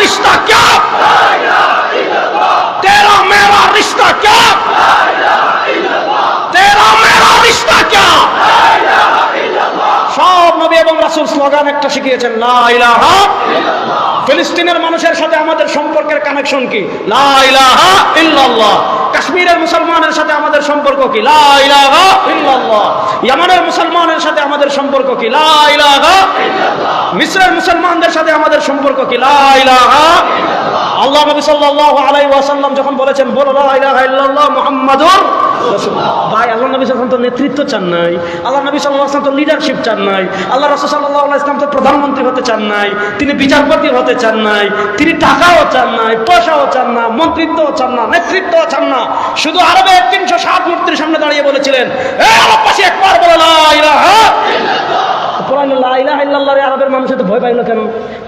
रिश्ता क्या तेरा मेरा रिश्ता क्या तेरा मेरा रिश्ता क्या সব নবী এবং রাসূল স্লোগান একটা শিখিয়েছেন লা ইলাহা ফিলিস্তিনের মানুষের সাথে আমাদের সম্পর্কের কানেকশন কি লা ইলাহা ইল্লাল্লাহ কাশ্মীরের মুসলমানের সাথে আমাদের সম্পর্ক কি লা ইলাহা ইল্লাল্লাহ ইয়ামানের মুসলমানের সাথে আমাদের সম্পর্ক কি লা ইলাহা মিসরের মুসলমানদের সাথে আমাদের সম্পর্ক কি? আল্লাহ নবী সাল্লাল্লাহু আলাইহি ওয়াসাল্লাম যখন বলেছেন, বলো লা ইলাহা ইল্লাল্লাহ মুহাম্মাদুর ভাই, আল্লাহ নবী আলাইহি তো নেতৃত্ব চান নাই। আল্লাহ নবী সাল্লাল্লাহু আলাইহি তো লিডারশিপ চান নাই। আল্লাহ রাসূল সাল্লাল্লাহু আলাইহি ওয়াসাল্লাম তো প্রধানমন্ত্রী হতে চান নাই। তিনি বিচারপতি হতে চান নাই। তিনি টাকাও চান নাই, পয়সাও চান না, মন্ত্রিত্বও চান না, নেতৃত্বও চান না। শুধু আরবে তিনশো ষাট মূর্তির সামনে দাঁড়িয়ে বলেছিলেন একবার বলে লা ইলাহা ইল্লাল্লাহ লা ইলাহা ইল্লাল্লাহ রে আরবের মানুষ তো ভয় পাইলো কেন?